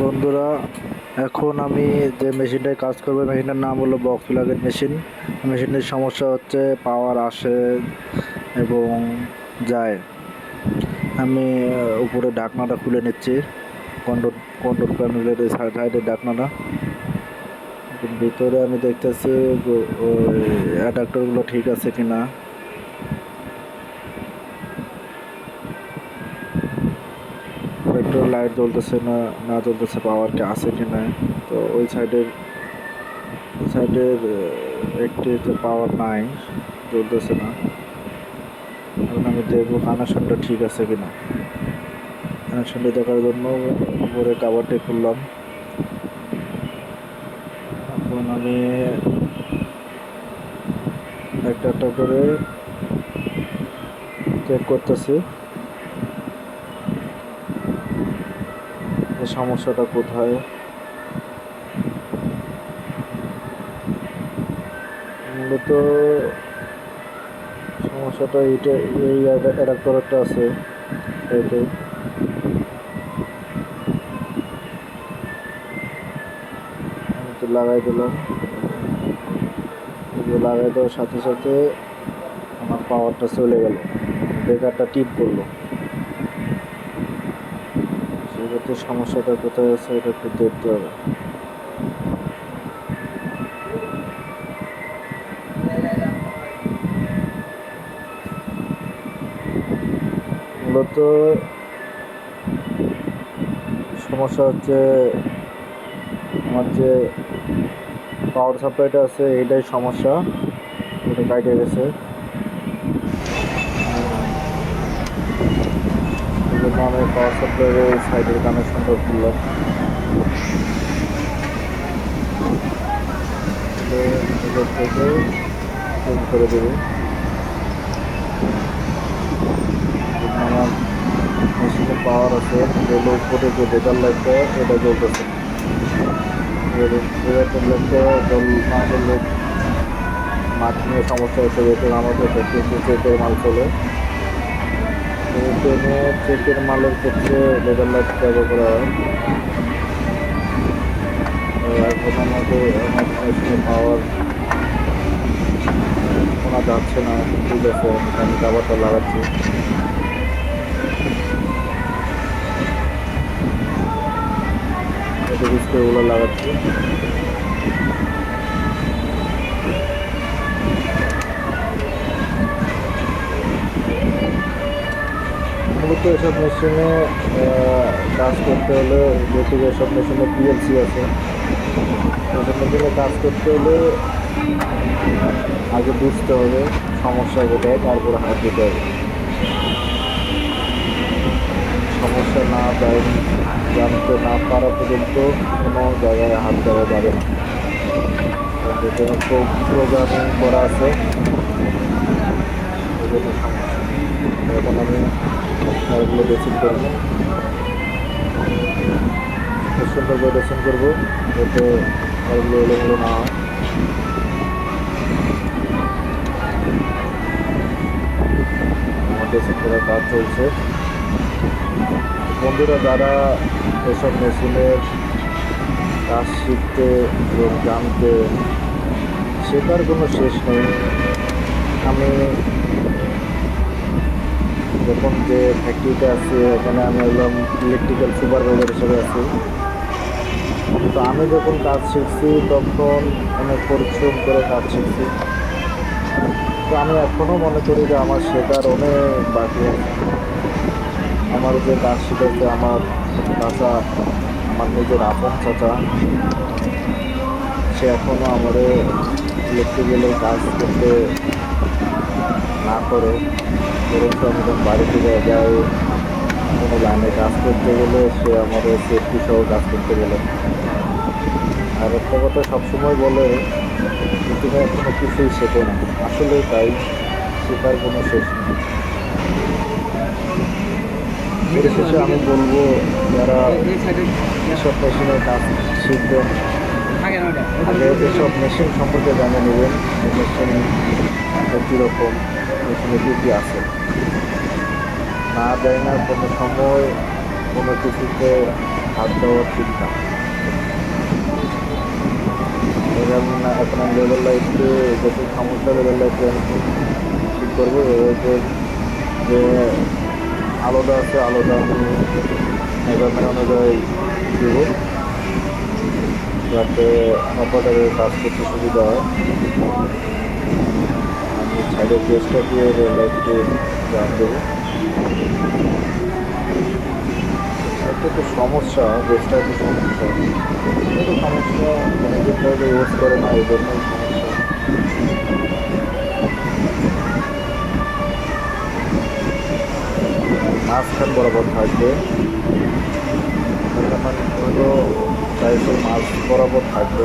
বন্ধুরা, এখন আমি যে মেশিনটায় কাজ করব, মেশিনটার নাম হলো বক্স প্লাগের মেশিন মেশিনের সমস্যা হচ্ছে পাওয়ার আসে এবং যায়। আমি উপরে ঢাকনাটা খুলে নিচ্ছি। কন্ট্রোল কন্ট্রোল প্যানেলের এই সাইডের ঢাকনাটা ভিতরে আমি দেখতেছি অ্যাডাপ্টারগুলো ঠিক আছে কিনা। একটু লাইট জ্বলতেছে না না জ্বলতেছে পাওয়ার কি আছে কি না তো ওই সাইডের সাইডের একটি তো পাওয়ার নাই জ্বলতেছে না। এখন আমি দেখব কানেকশনটা ঠিক আছে কি না কানেকশনটা দেখার জন্য উপরে কাভারটি খুললাম। এখন আমি একটা একটা করে চেক করতেছি যে সমস্যাটা কোথায়? মূলত সমস্যাটা এইটা, এই অ্যাডাপ্টারটা আছে এটাই তো লাগাই দিলাম। লাগাই দেওয়ার সাথে সাথে আমার পাওয়ারটা চলে গেল। বেকারটা টিপ করল। সেক্ষেত্রে সমস্যাটা কোথায় আছে, এটা একটু দেখতে হবে। মূলত সমস্যা হচ্ছে আমার যে পাওয়ার সাপ্লাইটা আছে, এটাই সমস্যা, এটা কাটে গেছে। এই জন্য আমি পাওয়ার সাপ্লাইয়ের সাইডের কানেকশনটা এদের থেকে চেঞ্জ করে দেবে আমার পাওয়ার আছে যেগুলো উপরে যে ডেটার লাইটটা এটা জ্বলতেছে ডেটার লাইটটা জল না জ্বললে মার্কিংয়ের সমস্যা হচ্ছে আমাদের মাল চলে। চেকের মালের ক্ষেত্রে লেদার লাইট ব্যবহার করা হয়। এখন আমাদের পাওয়ার শোনা যাচ্ছে না, ঠিক আছে, আমি লাগাচ্ছি। এটা লাগাচ্ছি। মূলত এসব মেশিনে কাজ করতে হলে যেহেতু এসব মেশিনে পিএলসি আছে। এসব মেশিনে কাজ করতে হলে আগে বুঝতে হবে সমস্যা কোথায়, তারপরে হাত দিতে হবে। সমস্যা না দেয় জানতে না পারা পর্যন্ত কোনো জায়গায় হাত দেওয়া যাবে না। প্রোগ্রামিং করা আছে। সমস্যা। এখন আমি এগুলো ড্রেসিং করব খুব সুন্দর করে ড্রেসিং করব, যাতে এগুলো এলোমেলো না হয়। করার কাজ চলছে। বন্ধুরা, যারা এসব মেশিনের কাজ শিখতে এবং জানতে শেখার কোনো শেষ নেই আমি যখন যে ফ্যাক্টরিতে আছি এখানে আমি একদম ইলেকট্রিক্যাল সুপারভাইজার হিসেবে আছি। তো আমি যখন কাজ শিখছি, তখন অনেক পরিশ্রম করে কাজ শিখছি। তো আমি এখনও মনে করি যে আমার শেখার অনেক বাকি আছে। আমার যে কাজ শিখেছে, আমার চাচা, আমার নিজের আপন চাচা, সে এখনও আমাদের ইলেকট্রিক্যালের কাজ করতে না করে বরঞ্চ আমি যখন বাড়িতে যাই যাই, কোনো লাইনে কাজ করতে গেলে সে আমাদের সেফটি সহ কাজ করতে গেলে আর একটা কথা সবসময় বলে তুমি এখনও কিছুই শেখো না। আসলে তাই, শেখার কোনো শেষ নেই। পরিশেষে আমি বলব, যারা এসব মেশিনের কাজ শিখবেন, আগে এসব মেশিন সম্পর্কে জানে নেবেন। মেশিন কীরকম কী আছে। না দেয় না কোনো সময়, কোনো কিছুতে হাত দেওয়া ঠিক না আমি লেভেল লাইফে যত সমস্যা লেভেল লাইটকে আমি ঠিক করব। এবার যে আলোটা আছে, আলাদা আমি মেজারমেন্ট অনুযায়ী দেব। যাতে অপারেটারের কাজ করতে সুবিধা হয়। আমি সাইডের দিয়ে দেবো একটা তো সমস্যা বেসটা একটু সমস্যা. একটু সমস্যা অনেকদিন ধরে ইউজ করে না এই জন্যই সমস্যা. মাঝখান বরাবর থাকবে। টাইপের মাছ বরাবর থাকবে।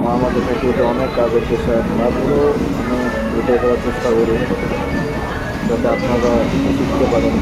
আমার মধ্যে ফ্যাক্টরিতে অনেক কাজের পেশা তারপরেও আমি এটা করার চেষ্টা করি, যাতে আপনারা শিখতে পারেন।